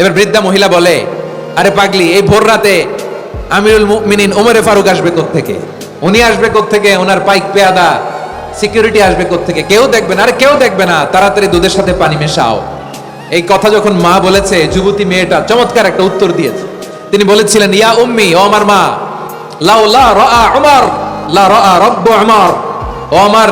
এবার বৃদ্ধা মহিলা বলে, আরে পাগলি, এই ভোর রাতে আমিরুল মুমিনিন ওমরে ফারুক আসবে থেকে উনি আসবে থেকে ওনার পাইক পেয়াদা, সিকিউরিটি আসবে থেকে কেউ দেখবে না, আরে কেউ দেখবে না, তাড়াতাড়ি দুধের সাথে পানি মেশাও। এই কথা যখন মা বলেছে, যুবতী মেয়েটা চমৎকার একটা উত্তর দিয়েছে। তিনি বলেছিলেন, ইয়া উম্মি, ও আমার মা, লাউ লা রাআ আমার লা রাআ রব্বু আমার ও আমার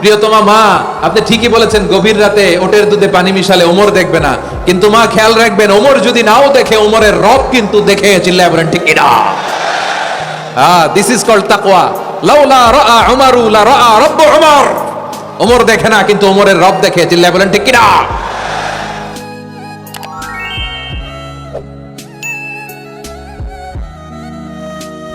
প্রিয়তমা মা, আপনি ঠিকই বলেছেন, গভীর রাতে ওটের দুধে পানি মিশালে ওমর দেখবে না। কিন্তু মা, খেয়াল রাখবেন, ওমর যদি নাও দেখে, ওমরের রব কিন্তু দেখে চিল্লায় বলেন, ঠিক না হ্যাঁ দিস ইজ কল্ড তাকওয়া। লাউলা রাআ উমারু, লা রাআ রাব্বু উমর। ওমর দেখে না, কিন্তু ওমরের রব দেখে চিল্লায় বলেন, ঠিক কিনা?